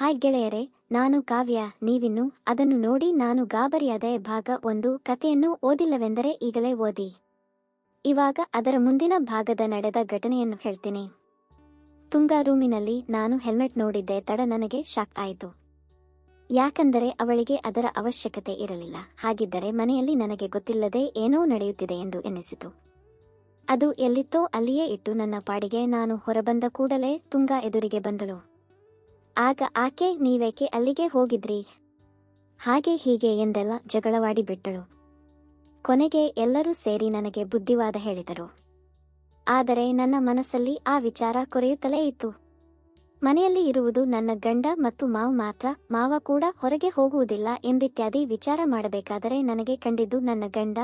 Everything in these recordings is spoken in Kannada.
ಹಾಯ್ ಗೆಳೆಯರೆ, ನಾನು ಕಾವ್ಯ. ನೀವಿನ್ನು ಅದನ್ನು ನೋಡಿ ನಾನು ಗಾಬರಿಯಾದ ಭಾಗ ಒಂದು ಕಥೆಯನ್ನು ಓದಿಲ್ಲವೆಂದರೆ ಈಗಲೇ ಓದಿ. ಇವಾಗ ಅದರ ಮುಂದಿನ ಭಾಗದ ನಡೆದ ಘಟನೆಯನ್ನು ಹೇಳ್ತೀನಿ. ತುಂಗಾ ರೂಮಿನಲ್ಲಿ ನಾನು ಹೆಲ್ಮೆಟ್ ನೋಡಿದ್ದೆ, ತಡ ನನಗೆ ಶಾಕ್ ಆಯಿತು. ಯಾಕಂದರೆ ಅವಳಿಗೆ ಅದರ ಅವಶ್ಯಕತೆ ಇರಲಿಲ್ಲ. ಹಾಗಿದ್ದರೆ ಮನೆಯಲ್ಲಿ ನನಗೆ ಗೊತ್ತಿಲ್ಲದೆ ಏನೋ ನಡೆಯುತ್ತಿದೆ ಎಂದು ಎನಿಸಿತು. ಅದು ಎಲ್ಲಿತ್ತೋ ಅಲ್ಲಿಯೇ ಇಟ್ಟು ನನ್ನ ಪಾಡಿಗೆ ನಾನು ಹೊರಬಂದ ಕೂಡಲೇ ತುಂಗಾ ಎದುರಿಗೆ ಬಂದಳು. ಆಗ ಆಕೆ ನೀವೇಕೆ ಅಲ್ಲಿಗೆ ಹೋಗಿದ್ರಿ? ಹಾಗೆ ಹೀಗೆ ಎಂದೆಲ್ಲ ಜಗಳವಾಡಿ ಬಿಟ್ಟಳು. ಕೊನೆಗೆ ಎಲ್ಲರೂ ಸೇರಿ ನನಗೆ ಬುದ್ಧಿವಾದ ಹೇಳಿದರು. ಆದರೆ ನನ್ನ ಮನಸ್ಸಲ್ಲಿ ಆ ವಿಚಾರ ಕೊರೆಯುತ್ತಲೇ ಇತ್ತು. ಮನೆಯಲ್ಲಿ ಇರುವುದು ನನ್ನ ಗಂಡ ಮತ್ತು ಮಾವು ಮಾತ್ರ, ಮಾವ ಕೂಡ ಹೊರಗೆ ಹೋಗುವುದಿಲ್ಲ ಎಂಬಿತ್ಯಾದಿ ವಿಚಾರ ಮಾಡಬೇಕಾದರೆ ನನಗೆ ಕಂಡಿದ್ದು ನನ್ನ ಗಂಡ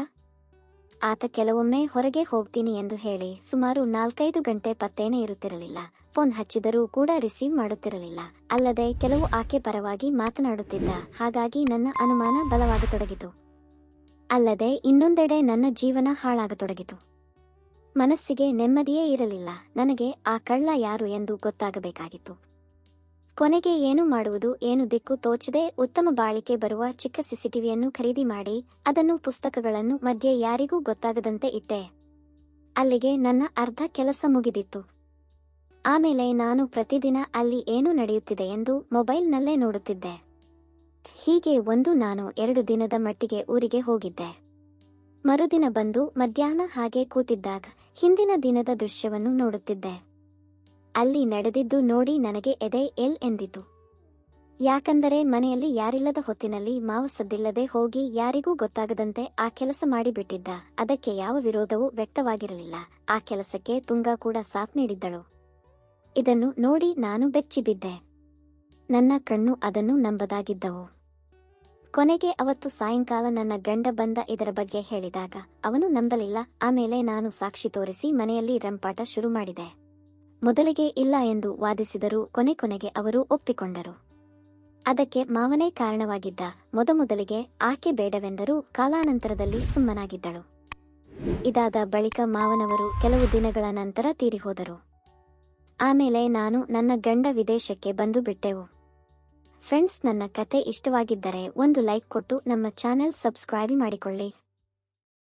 ಆತ ಕೆಲವೊಮ್ಮೆ ಹೊರಗೆ ಹೋಗ್ತೀನಿ ಎಂದು ಹೇಳಿ ಸುಮಾರು ನಾಲ್ಕೈದು ಗಂಟೆ ಪತ್ತೇನೆ ಇರುತ್ತಿರಲಿಲ್ಲ. ಫೋನ್ ಹಚ್ಚಿದರೂ ಕೂಡ ರಿಸೀವ್ ಮಾಡುತ್ತಿರಲಿಲ್ಲ. ಅಲ್ಲದೆ ಕೆಲವು ಆಕೆ ಪರವಾಗಿ ಮಾತನಾಡುತ್ತಿದ್ದ. ಹಾಗಾಗಿ ನನ್ನ ಅನುಮಾನ ಬಲವಾಗತೊಡಗಿತು. ಅಲ್ಲದೆ ಇನ್ನೊಂದೆಡೆ ನನ್ನ ಜೀವನ ಹಾಳಾಗತೊಡಗಿತು. ಮನಸ್ಸಿಗೆ ನೆಮ್ಮದಿಯೇ ಇರಲಿಲ್ಲ. ನನಗೆ ಆ ಕಳ್ಳ ಯಾರು ಎಂದು ಗೊತ್ತಾಗಬೇಕಾಗಿತ್ತು. ಕೊನೆಗೆ ಏನು ಮಾಡುವುದು ಏನು ದಿಕ್ಕು ತೋಚದೆ ಉತ್ತಮ ಬಾಳಿಕೆ ಬರುವ ಚಿಕ್ಕ ಸಿಸಿಟಿವಿಯನ್ನು ಖರೀದಿ ಮಾಡಿ ಅದನ್ನು ಪುಸ್ತಕಗಳನ್ನು ಮಧ್ಯೆ ಯಾರಿಗೂ ಗೊತ್ತಾಗದಂತೆ ಇಟ್ಟೆ. ಅಲ್ಲಿಗೆ ನನ್ನ ಅರ್ಧ ಕೆಲಸ ಮುಗಿದಿತ್ತು. ಆಮೇಲೆ ನಾನು ಪ್ರತಿದಿನ ಅಲ್ಲಿ ಏನು ನಡೆಯುತ್ತಿದೆ ಎಂದು ಮೊಬೈಲ್ನಲ್ಲೇ ನೋಡುತ್ತಿದ್ದೆ. ಹೀಗೆ ಒಂದು ನಾನು ಎರಡು ದಿನದ ಮಟ್ಟಿಗೆ ಊರಿಗೆ ಹೋಗಿದ್ದೆ. ಮರುದಿನ ಬಂದು ಮಧ್ಯಾಹ್ನ ಹಾಗೆ ಕೂತಿದ್ದಾಗ ಹಿಂದಿನ ದಿನದ ದೃಶ್ಯವನ್ನು ನೋಡುತ್ತಿದ್ದೆ. ಅಲ್ಲಿ ನಡೆದಿದ್ದು ನೋಡಿ ನನಗೆ ಎದೆ ಎಲ್ ಎಂದಿತು. ಯಾಕಂದರೆ ಮನೆಯಲ್ಲಿ ಯಾರಿಲ್ಲದ ಹೊತ್ತಿನಲ್ಲಿ ಮಾವ ಸದ್ದಿಲ್ಲದೆ ಹೋಗಿ ಯಾರಿಗೂ ಗೊತ್ತಾಗದಂತೆ ಆ ಕೆಲಸ ಮಾಡಿಬಿಟ್ಟಿದ್ದ. ಅದಕ್ಕೆ ಯಾವ ವಿರೋಧವೂ ವ್ಯಕ್ತವಾಗಿರಲಿಲ್ಲ. ಆ ಕೆಲಸಕ್ಕೆ ತುಂಗಾ ಕೂಡ ಸಾಥ್ ನೀಡಿದ್ದಳು. ಇದನ್ನು ನೋಡಿ ನಾನು ಬೆಚ್ಚಿಬಿದ್ದೆ. ನನ್ನ ಕಣ್ಣು ಅದನ್ನು ನಂಬದಾಗಿದ್ದವು. ಕೊನೆಗೆ ಅವತ್ತು ಸಾಯಂಕಾಲ ನನ್ನ ಗಂಡ ಬಂದ ಇದರ ಬಗ್ಗೆ ಹೇಳಿದಾಗ, ಅವನು ನಂಬಲಿಲ್ಲ. ಆಮೇಲೆ ನಾನು ಸಾಕ್ಷಿ ತೋರಿಸಿ ಮನೆಯಲ್ಲಿ ರಂಪಾಟ ಶುರು ಮಾಡಿದೆ. ಮೊದಲಿಗೆ ಇಲ್ಲ ಎಂದು ವಾದಿಸಿದರೂ ಕೊನೆ ಕೊನೆಗೆ ಅವರು ಒಪ್ಪಿಕೊಂಡರು. ಅದಕ್ಕೆ ಮಾವನೇ ಕಾರಣವಾಗಿದ್ದ ಮೊದಮೊದಲಿಗೆ ಆಕೆ ಬೇಡವೆಂದರೂ ಕಾಲಾನಂತರದಲ್ಲಿ ಸುಮ್ಮನಾಗಿದ್ದಳು. ಇದಾದ ಬಳಿಕ ಮಾವನವರು ಕೆಲವು ದಿನಗಳ ನಂತರ ತೀರಿಹೋದರು. ಆಮೇಲೆ ನಾನು ನನ್ನ ಗಂಡ ವಿದೇಶಕ್ಕೆ ಬಂದು ಬಿಟ್ಟೆವು. ಫ್ರೆಂಡ್ಸ್, ನನ್ನ ಕತೆ ಇಷ್ಟವಾಗಿದ್ದರೆ ಒಂದು ಲೈಕ್ ಕೊಟ್ಟು ನಮ್ಮ ಚಾನೆಲ್ ಸಬ್ಸ್ಕ್ರೈಬ್ ಮಾಡಿಕೊಳ್ಳಿ.